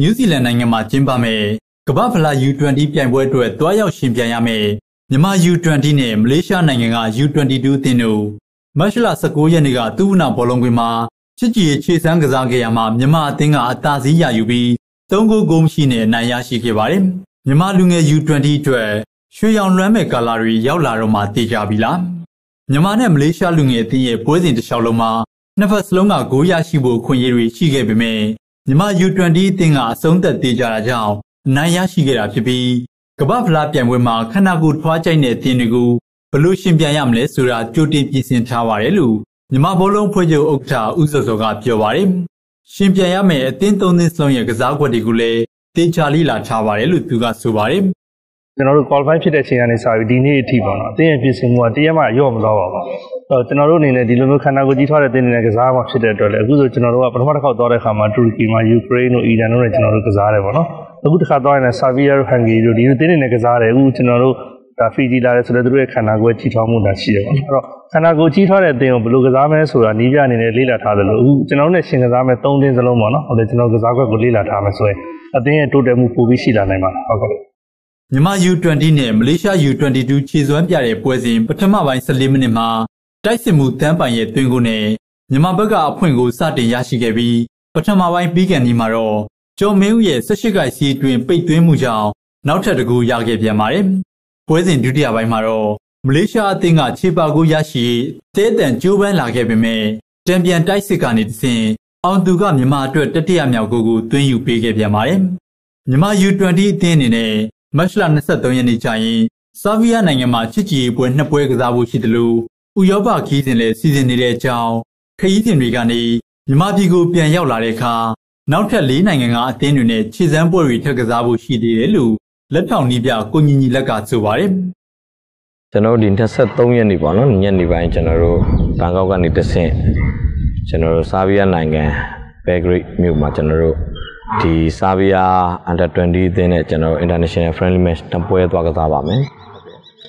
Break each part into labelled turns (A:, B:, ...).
A: နယူးဇီလန်နိုင်ငံမှာကျင်းပမယ်ကမ္ဘာဖလား U20 ပြိုင်ပွဲအတွက်တွားရောက်ရှင်ပြိုင်ရမယ်မြန်မာ U20 နဲ့မလေးရှားနိုင်ငံက U22 အသင်းတို့မတ်လ19ရက်နေ့ကသူ့ဝနာဘောလုံးကွင်းမှာချစ်ကြည်ခြေစမ်းကစားခဲ့ရမှာမြန်မာအသင်းကအသာစီးရယူပြီး၃ဂိုးဂိုးမရှိနဲ့အနိုင်ရရှိခဲ့ပါတယ်မြန်မာလူငယ် U20 အတွက်ရွှေရောင်လွမ်းမဲ့ကာလာတွေရောက်လာတော့မှတည်ကြပြီလားမြန်မာနဲ့မလေးရှားလူငယ်အသင်းရဲ့ပွဲစဉ်တစ်လျှောက်လုံးမှာနှစ်ဖက်စလုံးကဂိုးရရှိဖို့ခွင့်ရတွေရှိခဲ့ပေမဲ့ မြန်မာ U20 အသင်းကအဆုံးသက်သေးကြတာကြောင့်အနိုင်ရရှိခဲ့တာဖြစ်ပြီးကမ္ဘာဖလားပြိုင်ပွဲမှာခန္ဓာကိုယ်ထွားကြိုက်တဲ့အသင်းတွေကိုဘလို့ရှင်ပြိုင်ရမလဲဆိုတာကြိုတင်ပြင်ဆင်ထားပါတယ်လို့မြန်မာဘောလုံးဖွဲ့ချုပ်ဥက္ကဋ္ဌဦးစောစောကပြောပါတယ်။ရှင်ပြိုင်ရမယ့်အသင်းသုံးသင်းစလုံးရဲ့ကစားကွက်တွေကိုလည်းတေချာလိလာထားပါတယ်လို့သူကဆိုပါတယ်။
B: ကျွန်တော်တို့ qualify ဖြစ်တဲ့အချိန်ကနေစပြီးဒီနေ့အထိပေါ့နော်အသင်းရဲ့ပြင်ဆင်မှုကတရက်မှရော့မသွားပါဘူး။အဲတော့ကျွန်တော်တို့အနေနဲ့ဒီလိုမျိုးခန္ဓာကိုယ်ကြီးထွားတဲ့တင်းနေတဲ့ကစားမှဖြစ်တဲ့အတွက်လည်းအခုဆိုကျွန်တော်တို့ကပထမတစ်ခေါက်သွားတဲ့အခါမှာတူရကီမှာယူကရိန်းတို့အီရန်တို့နဲ့ကျွန်တော်တို့ကစားတယ်ပေါ့နော်။အခုတစ်ခါသွားရင်ဆာဗီယာတို့ဟန်ဂေရီတို့ဒီလိုတင်းနေတဲ့ကစားတယ်အခုကျွန်တော်တို့ဒါဖီဂျီလာတယ်ဆိုတော့သူတို့ရဲ့ခန္ဓာကိုယ်ကြီးထွားမှုတာရှိတယ်ပေါ့နော်။အဲ့တော့ခန္ဓာကိုယ်ကြီးထွားတဲ့အသင်းကိုဘယ်လိုကစားမလဲဆိုတာနီးပြအနေနဲ့လေ့လာထားတယ်လို့အခုကျွန်တော်တို့နဲ့ရှင်ကစားမယ်၃တင်းစလုံးပေါ့နော်။ဟုတ်တယ်ကျွန်တော်ကစားကွက်ကိုလေ့လာထားမယ်ဆိုရင်အသင်းရဲ့တိုးတက်မှုပိုပြီးရှိလာနိုင်ပါဟုတ်ကဲ့
A: မြန်မာ U20 နဲ့မလေးရှား U22 ခြေစွမ်းပြတဲ့ပွဲစဉ်ပထမပိုင်း14မိနစ်မှာတိုက်စစ်မှုတန်းပိုင်ရဲ့သွင်းကိုနဲ့မြန်မာဘက်ကအဖွင့်ကိုစတင်ရရှိခဲ့ပြီးပထမပိုင်းပြီးကန်ဒီမှာတော့ကျော်မင်းဦးရဲ့18ကိုက်စီးတွင်ပိတ်သွင်းမှုကြောင့်နောက်ထပ်တကူရခဲ့ပြန်ပါတယ်။ပွဲစဉ်ဒုတိယပိုင်းမှာတော့မလေးရှားအသင်းကခြေပါကိုရရှိတဲတန်ကျိုးပန်းလာခဲ့ပေမဲ့တံပြန်တိုက်စစ်ကနေတဆင့်အောင်သူကမြန်မာအတွက်တတိယမြောက်ကိုကိုသွင်းယူပေးခဲ့ပြန်ပါတယ်။မြန်မာ U20 အသင်းအနေနဲ့ မတ်လ23ရက်နေ့ကျရင်ဆာဗီးယားနိုင်ငံမှာချစ်ကြည်ပွဲနှစ်ပွဲကစားဖို့ရှိတယ်လို့ဥရောပခီးစဉ်လည်းစီစဉ်နေတဲ့အကြောင်းခရီးစဉ်တွေကနေမြန်မာပြည်ကိုပြန်ရောက်လာတဲ့အခါနောက်ထပ်၄နိုင်ငံကအသင်းတွေနဲ့ခြေစမ်းပွဲတွေထပ်ကစားဖို့ရှိသေးတယ်လို့လက်ထောင်နီးပြကိုညီညီလက်ကဆိုပါတယ်
C: ကျွန်တော်ဒီ23ရက်နေ့ပေါ့နော်ညနေပိုင်းကျွန်တော်တို့ဘန်ကောက်ကနေတဆင့်ကျွန်တော်တို့ဆာဗီးယားနိုင်ငံဘယ်ဂရိတ်မြို့မှာကျွန်တော်တို့ ဒီဆာဗီးယား under 20အသင်းနဲ့ကျွန်တော်တို့ international friendly match တပွဲသွားကစားပါမယ်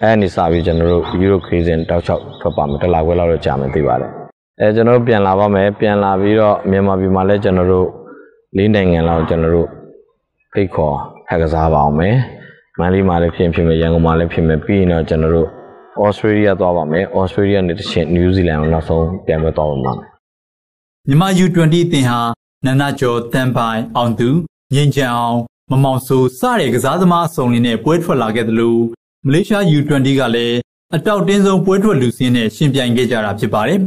C: အဲ့ဒီစပြီးကျွန်တော်တို့ Euro Cruising တောက်ချောက်ထွက်ပါမယ်တလာခွဲလောက်တော့ကြာမယ်သိပါတယ်အဲကျွန်တော်တို့ပြန်လာပါမယ်ပြန်လာပြီးတော့မြန်မာပြည်မှာလည်းကျွန်တော်တို့လေးနိုင်ငံလောက်ကျွန်တော်တို့ဖိတ်ခေါ်ဖက်ကစားပါအောင်မယ်မန်လီမှာလည်းဖြစ်ဖြစ်မယ်ရန်ကုန်မှာလည်းဖြစ်မယ်ပြီးရင်တော့ကျွန်တော်တို့ဩစတြေးလျသွားပါမယ်ဩစတြေးလျနဲ့တစ်ချက်နယူးဇီလန်ကိုနောက်ဆုံးပြန်ပွဲသွားပါမယ်
A: မြန်မာ U20 အသင်းဟာ နန္ဒကျော်တန်ပိုင်အောင်သူငင်ချန်အောင်မမောင်ဆိုစတဲ့ကစားသမားအစုံလေးနဲ့ပွဲထွက်လာခဲ့တယ်လို့မလေးရှား U20 ကလည်းအတောက်တင်းဆုံးပွဲထွက်လူစင်းနဲ့ရှင်ပြိုင်ခဲ့ကြတာဖြစ်ပါတယ်